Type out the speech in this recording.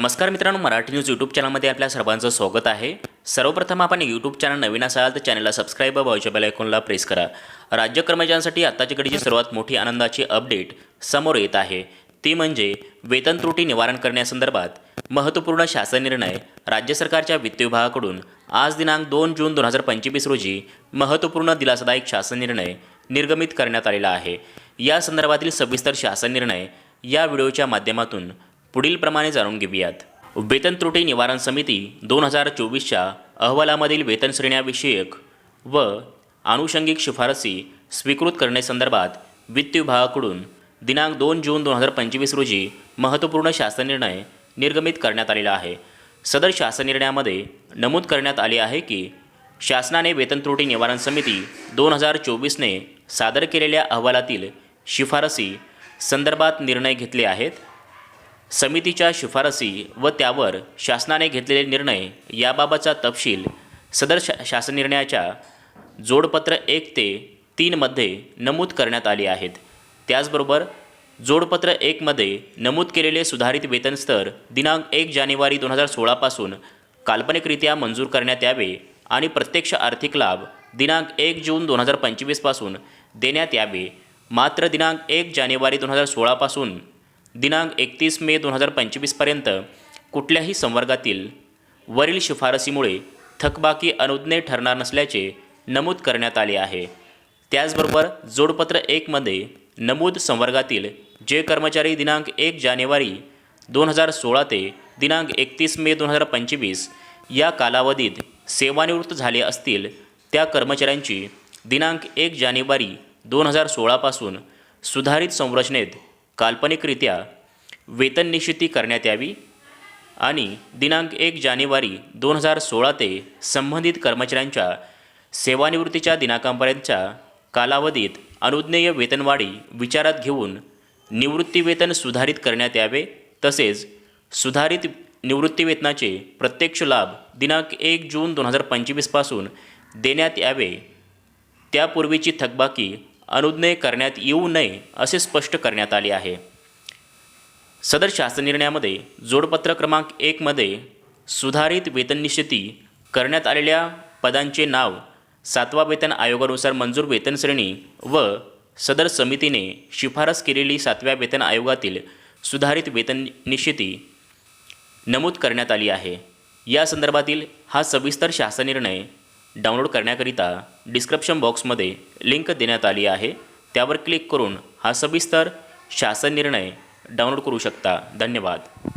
नमस्कार मित्रांनो Marathi news YouTube चॅनलमध्ये आपल्या सर्वांचं स्वागत आहे. सर्वप्रथम आपण यूट्यूब चॅनल नवीन असाल तर चॅनलला सबस्क्राईब व बेल आयकॉनला प्रेस करा. राज्य कर्मचाऱ्यांसाठी आत्ताची घडीची सर्वात मोठी आनंदाची अपडेट समोर येत आहे. ती म्हणजे वेतन त्रुटी निवारण करण्यासंदर्भात महत्त्वपूर्ण शासन निर्णय राज्य सरकारच्या वित्त विभागाकडून आज दिनांक दोन जून दोन हजार पंचवीस रोजी महत्त्वपूर्ण दिलासादायक शासन निर्णय निर्गमित करण्यात आलेला आहे. या संदर्भातील सविस्तर शासन निर्णय या व्हिडिओच्या माध्यमातून पुढील प्रमाणे जाणून घेऊयात. वेतन त्रुटी निवारण समिती दोन हजार चोवीसच्या अहवालामधील वेतन श्रेण्याविषयक व आनुषंगिक शिफारसी स्वीकृत करण्यासंदर्भात वित्त विभागाकडून दिनांक दोन जून दोन हजार पंचवीस रोजी महत्त्वपूर्ण शासन निर्णय निर्गमित करण्यात आलेला आहे. सदर शासन निर्णयामध्ये नमूद करण्यात आले आहे की शासनाने वेतन त्रुटी निवारण समिती दोन हजार चोवीसने सादर केलेल्या अहवालातील शिफारसी संदर्भात निर्णय घेतले आहेत समितीच्या शिफारसी व त्यावर शासनाने घेतलेले निर्णय याबाबतचा तपशील सदर शा शासन निर्णयाच्या जोडपत्र एक ते तीनमध्ये नमूद करण्यात आले आहेत. त्याचबरोबर जोडपत्र एकमध्ये नमूद केलेले सुधारित वेतन स्तर दिनांक एक जानेवारी दोन हजार सोळापासून काल्पनिकरित्या मंजूर करण्यात यावे आणि प्रत्यक्ष आर्थिक लाभ दिनांक एक जून दोन हजार पंचवीसपासून देण्यात यावे. मात्र दिनांक एक जानेवारी दोन हजार सोळापासून दिनांक एकतीस मे दोन हजार पंचवीसपर्यंत कुठल्याही संवर्गातील वरील शिफारसीमुळे थकबाकी अनुज्ञे ठरणार नसल्याचे नमूद करण्यात आले आहे. त्याचबरोबर जोडपत्र एकमध्ये नमूद संवर्गातील जे कर्मचारी दिनांक एक जानेवारी दोन हजार सोळा ते दिनांक एकतीस मे दोन हजार पंचवीस या कालावधीत सेवानिवृत्त झाले असतील त्या कर्मचाऱ्यांची दिनांक एक जानेवारी दोन हजार सोळापासून सुधारित संरचनेत काल्पनिकरित्या वेतन निश्चिती करण्यात यावी आणि दिनांक एक जानेवारी दोन हजार सोळा ते संबंधित कर्मचाऱ्यांच्या सेवानिवृत्तीच्या दिनांकापर्यंतच्या कालावधीत अनुज्ञेय वेतनवाढी विचारात घेऊन निवृत्तीवेतन सुधारित करण्यात यावे तसेच सुधारित निवृत्तीवेतनाचे प्रत्यक्ष लाभ दिनांक एक जून दोन हजार पंचवीसपासून देण्यात यावे. त्यापूर्वीची थकबाकी अनुज्ञेय करण्यात येऊ नये असे स्पष्ट करण्यात आले आहे. सदर शासन निर्णयामध्ये जोडपत्र क्रमांक एकमध्ये सुधारित वेतन निश्चिती करण्यात आलेल्या पदांचे नाव सातवा वेतन आयोगानुसार मंजूर वेतन श्रेणी व सदर समितीने शिफारस केलेली सातव्या वेतन आयोगातील सुधारित वेतन निश्चिती नमूद करण्यात आली आहे. या संदर्भातील हा सविस्तर शासन निर्णय डाउनलोड करण्याकरिता डिस्क्रिप्शन बॉक्समध्ये लिंक देण्यात आली आहे. त्यावर क्लिक करून हा सविस्तर शासन निर्णय डाउनलोड करू शकता. धन्यवाद.